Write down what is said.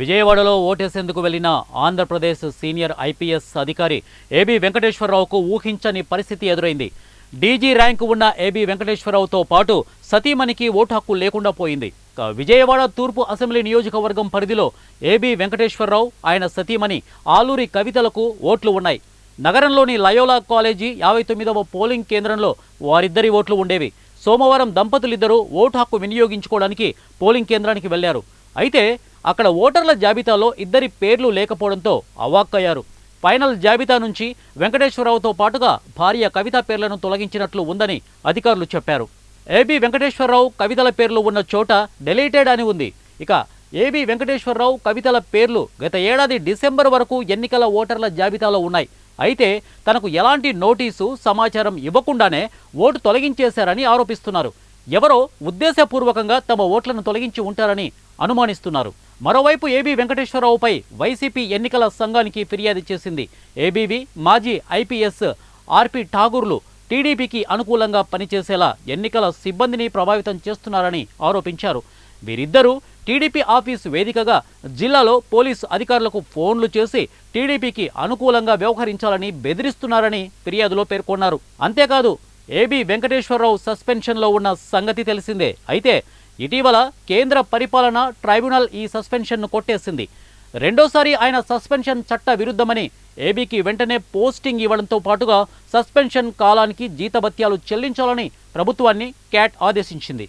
విజయవాడలో ఓటేసేందుకు వెళ్ళిన ఆంధ్రప్రదేశ్ సీనియర్ ఐపీఎస్ అధికారి ఏబి వెంకటేశ్వరరావుకు ఊహించని పరిస్థితి ఎదురైంది. డీజీ ర్యాంకు ఉన్న ఏబి వెంకటేశ్వరరావుతో పాటు సతీమణికి ఓటు హక్కు లేకుండా పోయింది. విజయవాడ తూర్పు అసెంబ్లీ నియోజకవర్గం పరిధిలో ఏబి వెంకటేశ్వరరావు ఆయన సతీమణి ఆలూరి కవితలకు ఓట్లు ఉన్నాయి. నగరంలోని లయోలా కాలేజీ యాభై తొమ్మిదవ పోలింగ్ కేంద్రంలో వారిద్దరి ఓట్లు ఉండేవి. సోమవారం దంపతులిద్దరూ ఓటు హక్కు వినియోగించుకోవడానికి పోలింగ్ కేంద్రానికి వెళ్ళారు అయితే అక్కడ ఓటర్ల జాబితాలో ఇద్దరి పేర్లు లేకపోవడంతో అవాక్కయ్యారు. ఫైనల్ జాబితా నుంచి వెంకటేశ్వరరావుతో పాటుగా భార్య కవిత పేర్లను తొలగించినట్లు ఉందని అధికారులు చెప్పారు. ఏబి వెంకటేశ్వరరావు కవితల పేర్లు ఉన్న చోట డెలీటెడ్ అని ఉంది. ఇక ఏబి వెంకటేశ్వరరావు కవితల పేర్లు గత ఏడాది డిసెంబర్ వరకు ఎన్నికల ఓటర్ల జాబితాలో ఉన్నాయి. అయితే తనకు ఎలాంటి నోటీసు సమాచారం ఇవ్వకుండానే ఓటు తొలగించేశారని ఆరోపిస్తున్నారు. ఎవరో ఉద్దేశపూర్వకంగా తమ ఓట్లను తొలగించి ఉంటారని అనుమానిస్తున్నారు. మరోవైపు ఏబీ వెంకటేశ్వరరావుపై వైసీపీ ఎన్నికల సంఘానికి ఫిర్యాదు చేసింది. ఏబీవీ మాజీ ఐపీఎస్ ఆర్పి ఠాగూర్లు టీడీపీకి అనుకూలంగా పనిచేసేలా ఎన్నికల సిబ్బందిని ప్రభావితం చేస్తున్నారని ఆరోపించారు. వీరిద్దరూ టీడీపీ ఆఫీస్ వేదికగా జిల్లాలో పోలీసు అధికారులకు ఫోన్లు చేసి టీడీపీకి అనుకూలంగా వ్యవహరించాలని బెదిరిస్తున్నారని ఫిర్యాదులో పేర్కొన్నారు. అంతేకాదు ఏబీ వెంకటేశ్వరరావు సస్పెన్షన్లో ఉన్న సంగతి తెలిసిందే. అయితే ఇటీవల కేంద్ర పరిపాలన ట్రైబ్యునల్ ఈ సస్పెన్షన్ను కొట్టేసింది. రెండోసారి ఆయన సస్పెన్షన్ చట్ట విరుద్ధమని ఏబీకి వెంటనే పోస్టింగ్ ఇవ్వడంతో పాటుగా సస్పెన్షన్ కాలానికి జీతభత్యాలు చెల్లించాలని ప్రభుత్వాన్ని క్యాట్ ఆదేశించింది.